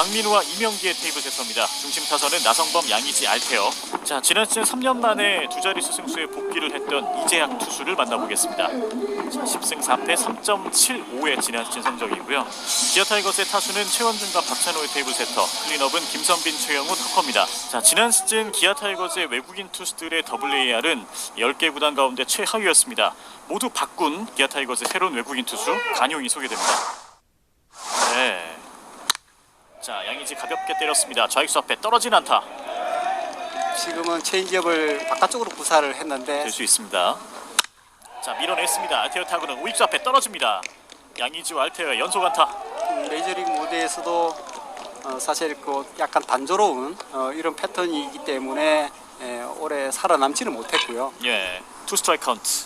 박민우와 이명기의 테이블 세터입니다. 중심 타선은 나성범, 양이지, 알테어. 자 지난 시즌 3년 만에 두 자릿수 승수에 복귀를 했던 이재학 투수를 만나보겠습니다. 자, 10승 4패 3.75의 지난 시즌 성적이고요. 기아 타이거스의 타수는 최원준과 박찬호의 테이블 세터, 클린업은 김선빈, 최영우, 터커입니다. 자 지난 시즌 기아 타이거스의 외국인 투수들의 WAR은 10개 구단 가운데 최하위였습니다. 모두 바꾼 기아 타이거스의 새로운 외국인 투수 간용이 소개됩니다. 네. 자 양이지 가볍게 때렸습니다. 좌익수 앞에 떨어진 안타 지금은 체인지업을 바깥쪽으로 구사를 했는데 될 수 있습니다. 자 밀어냈습니다. 알테어 타구는 우익수 앞에 떨어집니다. 양이지와 알테어의 연속 안타. 메이저리그 무대에서도 어, 사실 그 약간 단조로운 어, 이런 패턴이기 때문에 에, 올해 살아남지는 못했고요. 예, 투 스트라이크 카운트.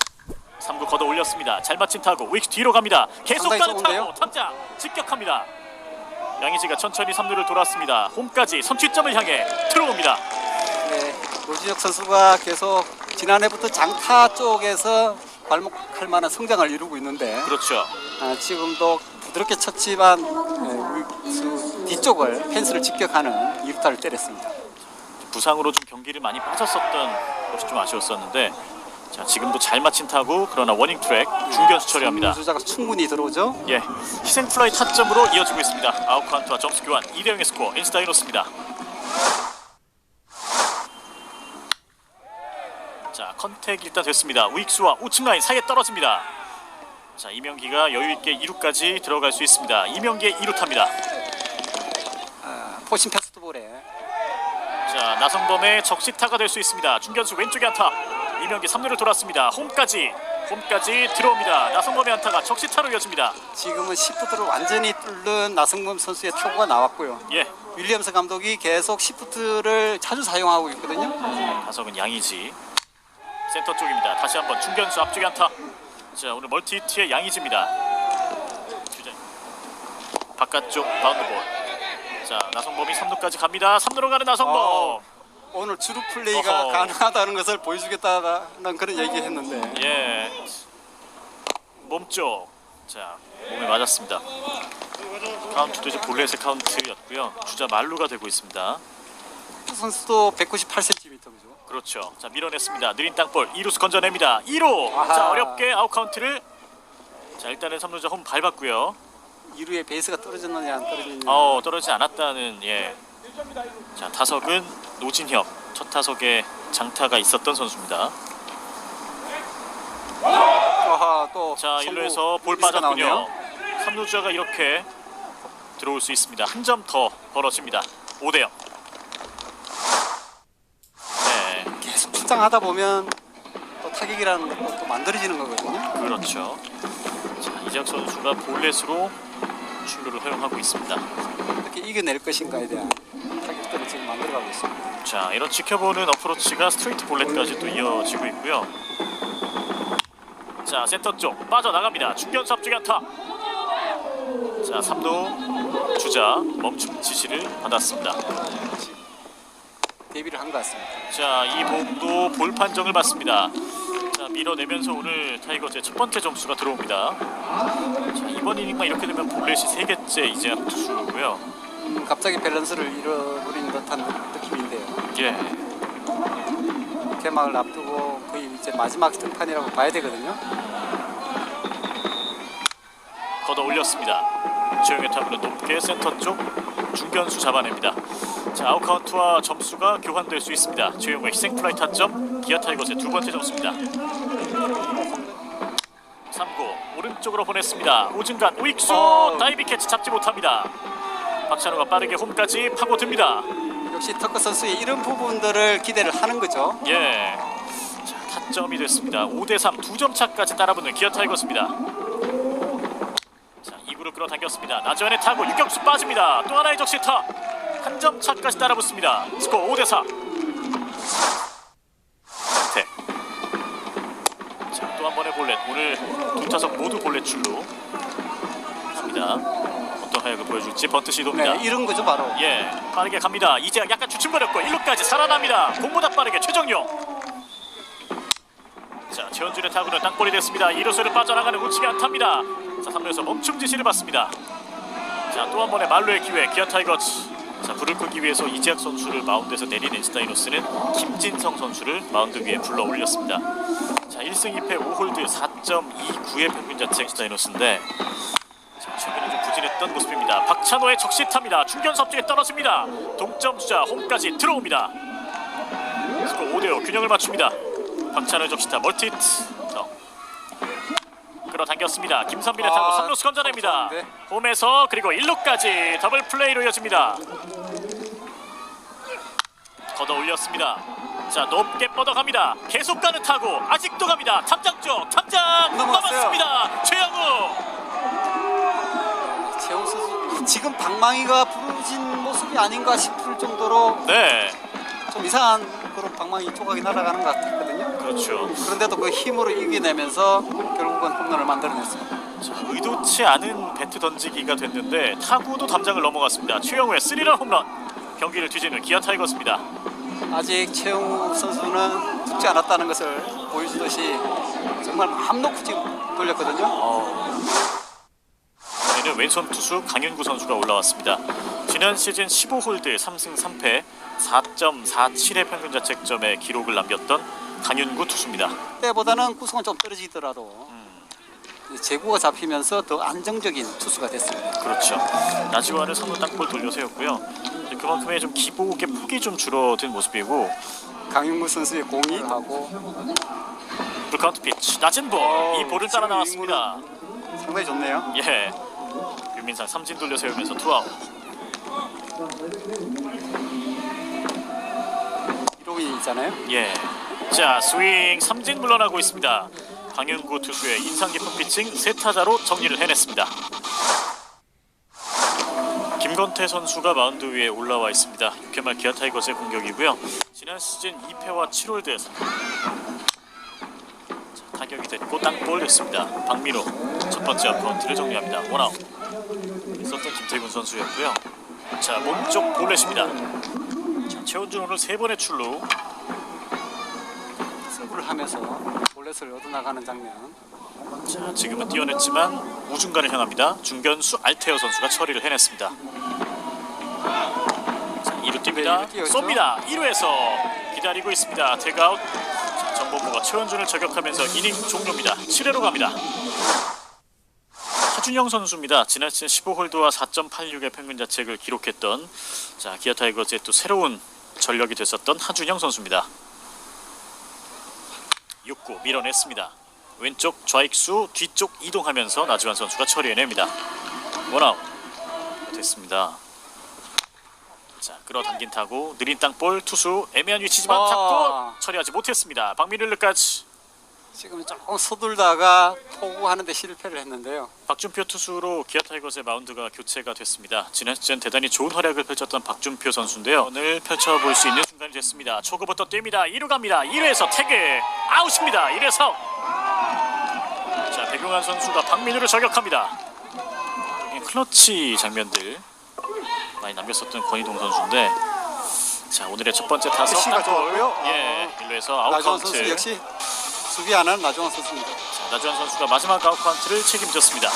3구 걷어 올렸습니다. 잘 맞힌 타구 우익수 뒤로 갑니다. 계속 가는 좋은데요? 타구 탐자 직격합니다. 양이지가 천천히 3루를 돌았습니다. 홈까지 선취점을 향해 들어옵니다. 네, 노진혁 선수가 계속 지난해부터 장타 쪽에서 발목할 만한 성장을 이루고 있는데 그렇죠. 아, 지금도 부드럽게 쳤지만 에, 우익수 뒤쪽을 펜스를 직격하는 이루타를 때렸습니다. 부상으로 좀 경기를 많이 빠졌었던 것이 좀 아쉬웠었는데 자 지금도 잘 맞힌 타구 그러나 워닝 트랙 중견수 처리합니다. 주자가 충분히 들어오죠. 예, 희생 플라이 타점으로 이어지고 있습니다. 아웃 카운트와 점수 교환 2대 0의 스코어 인스타이노스입니다. 자, 컨택 일단 됐습니다. 우익수와 우측 라인 사이에 떨어집니다. 자, 이명기가 여유 있게 2루까지 들어갈 수 있습니다. 이명기의 2루타입니다. 아, 포신 패스트볼에 자, 나성범의 적시타가 될 수 있습니다. 중견수 왼쪽에 안타. 이명기 3루를 돌았습니다. 홈까지 홈까지 들어옵니다. 나성범의 안타가 적시타로 이어집니다. 지금은 시프트를 완전히 뚫는 나성범 선수의 타구가 나왔고요. 예, 윌리엄스 감독이 계속 시프트를 자주 사용하고 있거든요. 다석은 양이지 센터 쪽입니다. 다시 한번 중견수 앞쪽에 안타. 자 오늘 멀티 히트의 양이지입니다. 바깥쪽 바운드볼. 자 나성범이 3루까지 갑니다. 3루로 가는 나성범. 어. 오늘 주루 플레이가 어허. 가능하다는 것을 보여주겠다는 그런 얘기했는데 예. 몸쪽. 자 몸에 맞았습니다. 카운트도 이제 볼넷의 카운트였고요. 주자 말루가 되고 있습니다. 그 선수도 198cm죠. 그렇죠. 자 밀어냈습니다. 느린 땅볼 2루수 건져냅니다. 2루. 아하. 자 어렵게 아웃 카운트를. 자 일단은 3루자 홈 밟았고요. 2루에 베이스가 떨어졌느냐 안 떨어졌느냐. 어 떨어지지 않았다는 예. 자 타석은 노진혁 첫 타석에 장타가 있었던 선수입니다. 아하, 또자 송구 1루에서 볼 빠졌군요. 나오네요. 3루 주자가 이렇게 들어올 수 있습니다. 한 점 더 벌어집니다. 5대 0. 네, 계속 출장하다 보면 또 타격이라는 것도 또 만들어지는 거거든요. 그렇죠. 자 이재혁 선수가 볼넷으로 출루를 허용하고 있습니다. 어떻게 이겨낼 것인가에 대한 지금 만들어가고 있습니다. 자 이런 지켜보는 어프로치가 스트레이트 볼넷까지도 이어지고 있고요. 자 센터 쪽 빠져나갑니다. 앞쪽에 안타. 자 3루 주자 멈춤 지시를 받았습니다. 데뷔를 한 것 같습니다. 자이 공도 볼 판정을 받습니다. 자 밀어내면서 오늘 타이거즈의 첫 번째 점수가 들어옵니다. 자 이번 이닝만 이렇게 되면 볼넷이 세 개째 이재학 투수고요. 음, 갑자기 밸런스를 잃어버린 듯한 느낌인데요. 예. 개막을 앞두고 거의 이제 마지막 등판이라고 봐야 되거든요. 걷어 올렸습니다. 조용의 타구는 높게 센터 쪽 중견수 잡아냅니다. 자 아웃 카운트와 점수가 교환될 수 있습니다. 조용의 희생 플라이 타점 기아 타이거즈의 두 번째 점수입니다. 3구 오른쪽으로 보냈습니다. 오중간 우익수 어. 다이빙 캐치 잡지 못합니다. 박찬호가 빠르게 홈까지 파고듭니다. 역시 터커 선수의 이런 부분들을 기대를 하는 거죠. 예. 자, 타점이 됐습니다. 5대 3 두 점 차까지 따라붙는 기아 타이거스입니다. 자, 2구를 끌어당겼습니다. 나지원의 타구 유격수 빠집니다. 또 하나의 적시타. 한 점 차까지 따라붙습니다. 스코어 5대 4. 태. 자, 또 한 번의 볼넷. 오늘 두 타석 모두 볼넷 출루. 합니다. 하역을 보여줄지 번트 시도입니다. 네, 이런 거죠 바로. 예, 빠르게 갑니다. 이제 약간 주춤거렸고 1루까지 살아납니다. 공보다 빠르게 최정용. 자, 최원준의 타구는 땅볼이 됐습니다. 2루수를 빠져나가는 우측에 안타입니다. 자, 3루에서 멈춤 지시를 받습니다. 자, 또 한 번의 말로의 기회. 기아 타이거즈. 자, 불을 끄기 위해서 이재학 선수를 마운드에서 내린 엔스타이노스는 김진성 선수를 마운드 위에 불러 올렸습니다. 자, 1승 2패 5홀드 4.29의 평균 자책 엔스타이노스인데 했던 모습입니다. 박찬호의 적시타입니다. 중견 섭중에 떨어집니다. 동점 주자 홈까지 들어옵니다. 스코어 5대5 균형을 맞춥니다. 박찬호의 적시타 멀티히트. 자, 끌어당겼습니다. 김선빈의 타구 아, 3루수 건져냅니다. 네. 홈에서 그리고 1루까지 더블 플레이로 이어집니다. 걷어 올렸습니다. 자 높게 뻗어갑니다. 계속 가는 타구 아직도 갑니다. 탐장 쪽 탐장 넘어갔어요. 넘었습니다. 최영우 지금 방망이가 부러진 모습이 아닌가 싶을 정도로 네 좀 이상한 그런 방망이 조각이 날아가는 것 같거든요. 그렇죠. 그런데도 그 힘으로 이겨내면서 결국은 홈런을 만들어냈습니다. 자, 의도치 않은 배트 던지기가 됐는데 타구도 담장을 넘어갔습니다. 최영우의 스리런 홈런 경기를 뒤지는 기아 타이거스입니다. 아직 최우 선수는 죽지 않았다는 것을 보여주듯이 정말 마음 놓고 지금 돌렸거든요. 이 번에는 왼손 투수 강윤구 선수가 올라왔습니다. 지난 시즌 15홀드 3승 3패 4.47의 평균 자책점에 기록을 남겼던 강윤구 투수입니다. 때보다는 구성은 좀 떨어지더라도 제구가 잡히면서 더 안정적인 투수가 됐습니다. 그렇죠. 나지와를 선우 땅볼 돌려 세웠고요. 이제 그만큼의 좀 기복의 폭이 좀 줄어든 모습이고 강윤구 선수의 공이 하고 풀카운트 피치 낮은 볼. 어, 이 볼을 따라 지금 나왔습니다. 상당히 좋네요. 예. 윤민상 삼진 돌려 세우면서 투아웃. 1호인이 있잖아요. 예. 자 스윙 삼진 물러나고 있습니다. 강윤구 투수의 인상 깊은 피칭 세 타자로 정리를 해냈습니다. 김건태 선수가 마운드 위에 올라와 있습니다. 6회 말 기아 타이거즈의 공격이고요. 지난 시즌 2패와 7홀드 자, 타격이 됐고 땅볼 됐습니다. 박민호 첫 번째 어카운트를 정리합니다. 원아웃 있었던 김태균 선수였고요. 자 몸쪽 볼넷입니다. 자, 최원준 오늘 세 번의 출루 승부를 하면서 볼넷을 얻어나가는 장면. 자, 지금은 뛰어냈지만 우중간을 향합니다. 중견수 알테어 선수가 처리를 해냈습니다. 자, 2루 뜁니다. 네. 쏩니다. 2루에서 기다리고 있습니다. 태그아웃. 자, 정범무가 최원준을 저격하면서 이닝 종료입니다. 7회로 갑니다. 하준영 선수입니다. 지난 시즌 15홀드와 4.86의 평균 자책을 기록했던 자, 기아 타이거즈의 또 새로운 전력이 됐었던 하준영 선수입니다. 6구 밀어냈습니다. 왼쪽 좌익수 뒤쪽 이동하면서 나주환 선수가 처리해냅니다. 원아웃 됐습니다. 자 끌어당긴 타구 느린 땅볼 투수 애매한 위치지만 아. 잡고 처리하지 못했습니다. 박민일르까지 지금 조금 서둘다가 포구하는데 실패를 했는데요. 박준표 투수로 기아 타이거즈의 마운드가 교체가 됐습니다. 지난 시즌 대단히 좋은 활약을 펼쳤던 박준표 선수인데요. 오늘 펼쳐볼 수 있는 순간이 됐습니다. 초구부터 뜁니다. 2루 갑니다. 1루에서 태그 아웃입니다. 1루에서 자 백용환 선수가 박민우를 저격합니다. 이 클러치 장면들 많이 남겼었던 권희동 선수인데 자 오늘의 첫 번째 타석 시가. 좋았고요. 예 1루에서 아웃 나주환 카운트 선수 역시 수비하는 나주환 선수입니다. 자, 나주환 선수가 마지막 아웃 카운트를 책임졌습니다.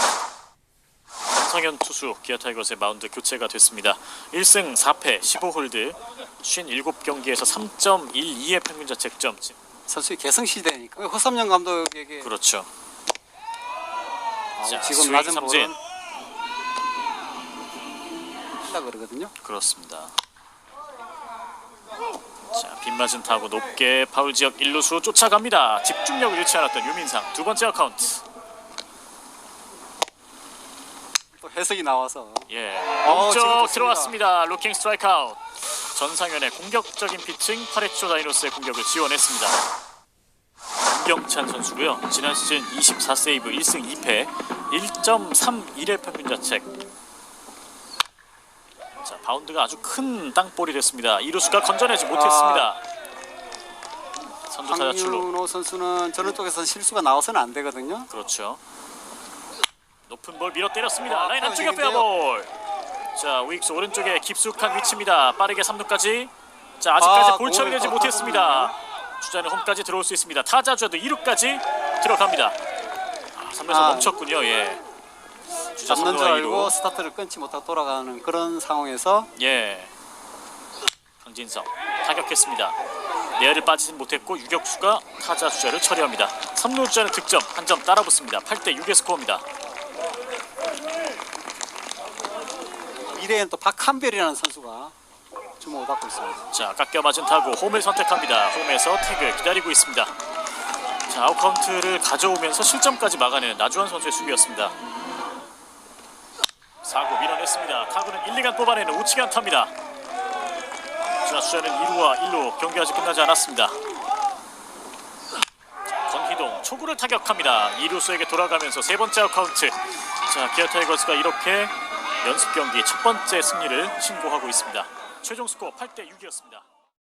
성현 투수 기아 타이거즈의 마운드 교체가 됐습니다. 1승 4패 15홀드 57경기에서 3.12의 평균 자책점. 선수의 개성 시대니까 허삼영 감독에게 그렇죠. 아, 자, 지금 낮은 삼진. 볼은 한다 그러거든요. 그렇습니다. 자, 빗맞은 타구 높게 파울 지역 1루수 쫓아갑니다. 집중력을 잃지 않았던 유민상 두 번째 어카운트. 또 해석이 나와서 예. 어, 지금 쪽 좋습니다. 들어왔습니다. 루킹 스트라이크 아웃. 전상현의 공격적인 피칭 8회초 다이노스의 공격을 지원했습니다. 김경찬 선수고요. 지난 시즌 24세이브 1승 2패 1.31의 평균 자책. 자, 바운드가 아주 큰 땅볼이 됐습니다. 이루수가 건져내지 못했습니다. 선두 타자 출루. 황윤호 선수는 저런 쪽에서 실수가 나와서는 안 되거든요. 그렇죠. 높은 볼 밀어 때렸습니다. 아, 라인 안쪽에. 페어볼. 자 우익수 오른쪽에 깊숙한 위치입니다. 빠르게 3루까지. 자 아직까지 아, 볼 처리되지 못했습니다. 주자는 홈까지 들어올 수 있습니다. 타자 주자도 2루까지 들어갑니다. 아, 3루에서 아. 멈췄군요. 예. 주자 잡는 줄 알고. 스타트를 끊지 못하고 돌아가는 그런 상황에서 예. 강진성 타격했습니다. 내야를 빠지진 못했고 유격수가 타자 주자를 처리합니다. 3루 주자는 득점 한 점 따라붙습니다. 8대 6의 스코어입니다. 미래엔 또 박한별이라는 선수가 주목을 받고 있습니다. 자, 깎여 맞은 타구 홈을 선택합니다. 홈에서 태그 기다리고 있습니다. 자, 아웃 카운트를 가져오면서 실점까지 막아내는 나주환 선수의 수비였습니다. 사구 밀어냈습니다. 타구는 1, 2간 뽑아내는 우측에 안타입니다. 자, 수자는 2루와 1루 경기 아직 끝나지 않았습니다. 자, 권희동 초구를 타격합니다. 2루수에게 돌아가면서 세 번째 아웃 카운트. 자, 기아 타이거즈가 이렇게 연습 경기 첫 번째 승리를 신고하고 있습니다. 최종 스코어 8대 6이었습니다.